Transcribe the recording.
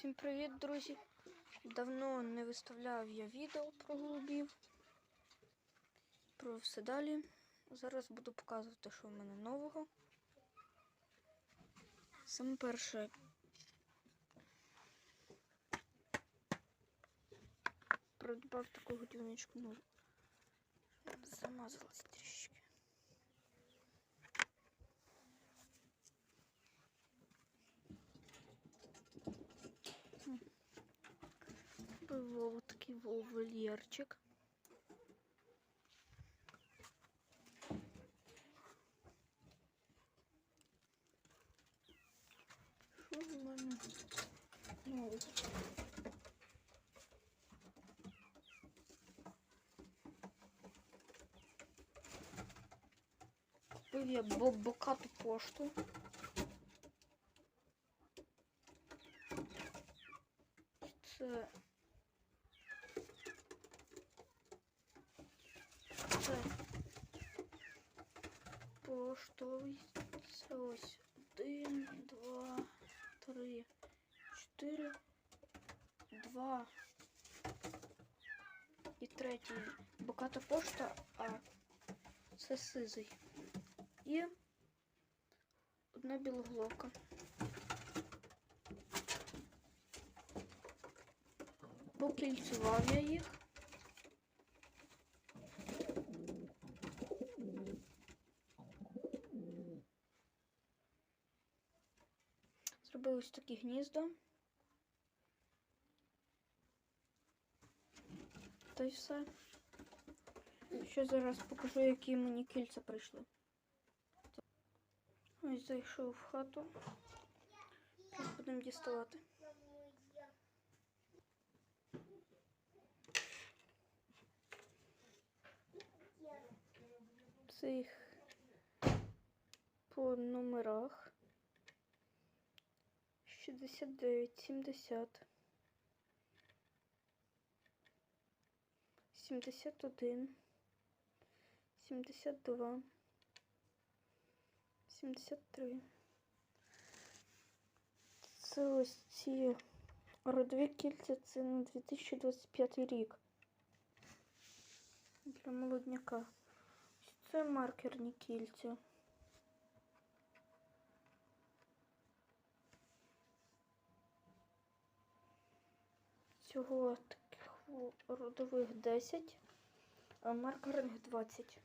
Всім привіт, друзі! Давно не виставляв я відео про голубів. Про все далі. Зараз буду показувати, що в мене нового. Саме перше. Придбав таку годівничку, ну замазалась трішки. Вольєрчик. Що в мене? Ну, Купив я бо- бокату пошту. Це Це Це ось один, два, три, чотири, два. І третій боката пошта, а це сизий. І одна білоголовка. Покільцював я їх. Зробив ось такі гнізда. Та й все. Ще зараз покажу, які мені кільця прийшли. Ось зайшов в хату. Зараз будемо діставати. Це їх по номерах. 69, 70, 71, 72, 73. Це ось ці родові кільця, це на 2025 рік. Для молодняка. Ось Це маркерні кільця. Всього таких родових 10, а маркерних 20.